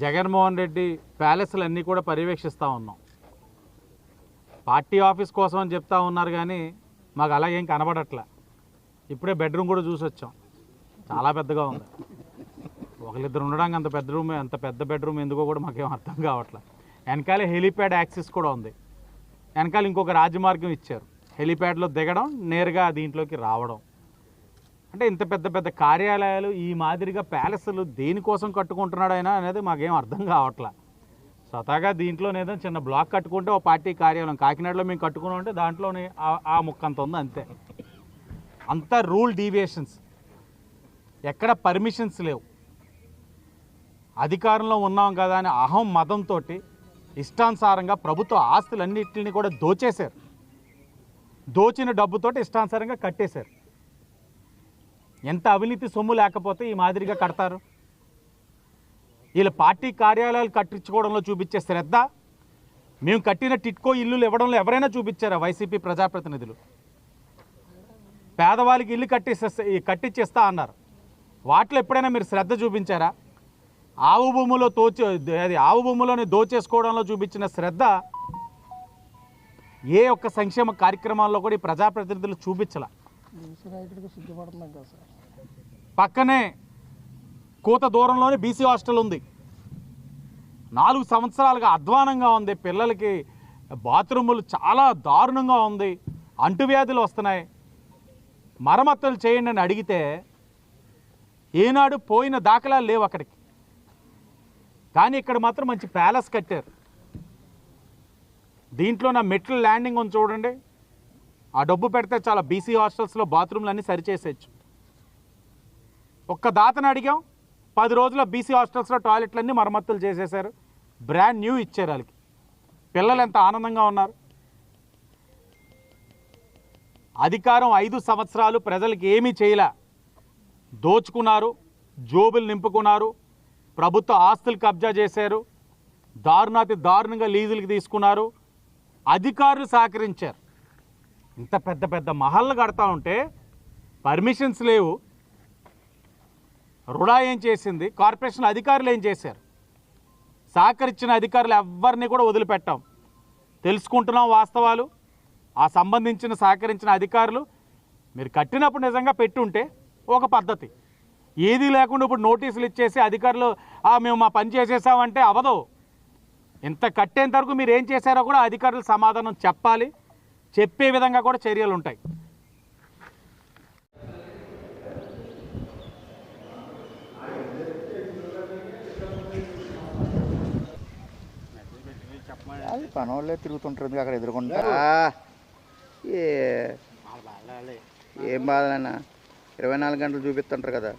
జగన్మోహన్ రెడ్డి ప్యాలెస్లు అన్నీ కూడా పర్యవేక్షిస్తూ ఉన్నాం. పార్టీ ఆఫీస్ కోసం అని చెప్తా ఉన్నారు కానీ మాకు అలాగేం కనబడట్లే. ఇప్పుడే బెడ్రూమ్ కూడా చూసి వచ్చాం. చాలా పెద్దగా ఉంది. ఒకరిద్దరు ఉండడానికి అంత పెద్ద రూమ్ అంత పెద్ద బెడ్రూమ్ ఎందుకో కూడా మాకేం అర్థం కావట్లే. వెనకాల హెలిప్యాడ్ యాక్సెస్ కూడా ఉంది. వెనకాల ఇంకొక రాజమార్గం ఇచ్చారు. హెలిప్యాడ్లో దిగడం నేరుగా దీంట్లోకి రావడం. అంటే ఇంత పెద్ద పెద్ద కార్యాలయాలు ఈ మాదిరిగా ప్యాలెస్లు దేనికోసం కట్టుకుంటున్నాడు ఆయన అనేది మాకేం అర్థం కావట్లా. స్వతహాగా దీంట్లోనేదో చిన్న బ్లాక్ కట్టుకుంటే ఓ పార్టీ కార్యాలయం కాకినాడలో మేము కట్టుకున్నాం అంటే దాంట్లోనే ఆ- ముక్క అంత ఉంది అంతే. అంత రూల్ డీవియేషన్స్. ఎక్కడ పర్మిషన్స్ లేవు. అధికారంలో ఉన్నాం కదా అని అహం మతంతో ఇష్టానుసారంగా ప్రభుత్వ ఆస్తులన్నింటిని కూడా దోచేశారు. దోచిన డబ్బుతోటి ఇష్టానుసారంగా కట్టేశారు. ఎంత అవినీతి సొమ్ము లేకపోతే ఈ మాదిరిగా కడతారు? వీళ్ళ పార్టీ కార్యాలయాలు కట్టించుకోవడంలో చూపించే శ్రద్ధ మేము కట్టిన టిట్కో ఇల్లులు ఇవ్వడంలో ఎవరైనా చూపించారా వైసీపీ ప్రజాప్రతినిధులు? పేదవాళ్ళకి ఇల్లు కట్టిస్తే కట్టించేస్తా అన్నారు. వాటిలో ఎప్పుడైనా మీరు శ్రద్ధ చూపించారా? ఆవు భూములో తోచే అది ఆవు భూములోని దోచేసుకోవడంలో చూపించిన శ్రద్ధ ఏ ఒక్క సంక్షేమ కార్యక్రమాల్లో కూడా ఈ ప్రజాప్రతినిధులు చూపించాల? సిగ్గుపడుతున్నాం కదా సార్. పక్కనే కూత దూరంలోనే బీసీ హాస్టల్ ఉంది. నాలుగు సంవత్సరాలుగా అధ్వానంగా ఉంది. పిల్లలకి బాత్రూములు చాలా దారుణంగా ఉంది. అంటువ్యాధులు వస్తున్నాయి. మరమ్మతులు చేయండి అని అడిగితే ఏనాడు పోయిన దాఖలాలు లేవు అక్కడికి. కానీ ఇక్కడ మాత్రం మంచి ప్యాలెస్ కట్టారు. దీంట్లో నా మెట్ల ల్యాండింగ్ ఉంది చూడండి. ఆ డబ్బు పెడితే చాలా బీసీ హాస్టల్స్లో బాత్రూమ్లు అన్నీ సరిచేసేయచ్చు. ఒక్క దాతను అడిగాం. పది రోజుల బీసీ హాస్టల్స్లో టాయిలెట్లన్నీ మరమ్మతులు చేసేశారు. బ్రాండ్ న్యూ ఇచ్చారు వాళ్ళకి. పిల్లలు ఎంత ఆనందంగా ఉన్నారు. అధికారం ఐదు సంవత్సరాలు ప్రజలకు ఏమీ చేయలే. దోచుకున్నారు జోబులు నింపుకున్నారు ప్రభుత్వ ఆస్తులు కబ్జా చేశారు దారుణాతి దారుణంగా లీజులకి తీసుకున్నారు అధికారులు సహకరించారు. ఇంత పెద్ద పెద్ద మహల్లు కడతా ఉంటే పర్మిషన్స్ లేవు. రుడా ఏం చేసింది కార్పొరేషన్ అధికారులు ఏం చేశారు? సహకరించిన అధికారులు ఎవరిని కూడా వదిలిపెట్టాం. తెలుసుకుంటున్నాం వాస్తవాలు. ఆ సంబంధించిన సహకరించిన అధికారులు మీరు కట్టినప్పుడు నిజంగా పెట్టుంటే ఒక పద్ధతి. ఏది లేకుండా ఇప్పుడు నోటీసులు ఇచ్చేసి అధికారులు మేము మా పని చేసేసామంటే అవదు. ఇంత కట్టేంత వరకు మీరు ఏం చేశారో కూడా అధికారులు సమాధానం చెప్పాలి. చెప్పే విధంగా కూడా చర్యలు ఉంటాయి అది పని వాళ్ళే తిరుగుతుంటారు అక్కడ ఎదుర్కొంటా? ఏ ఏం బాధలన్నా ఇరవై నాలుగు గంటలు చూపిస్తుంటారు కదా.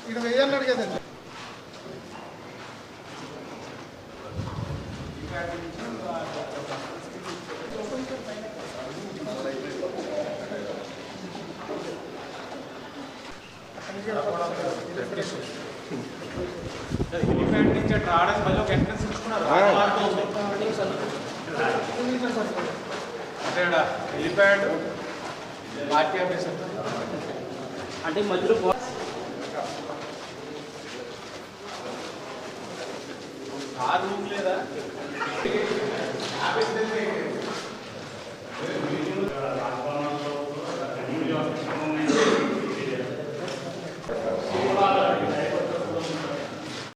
ఇక్కడ వెయ్యాలని అడిగేదండి ఇకపోతే మళ్ళీ ఒక ఎంట్రెన్స్ వెయ్యన్నాడు అంటే హెలిప్యాడ్ పార్టీ అంటే మధ్యలో పో- కారు రూమ్ లేదా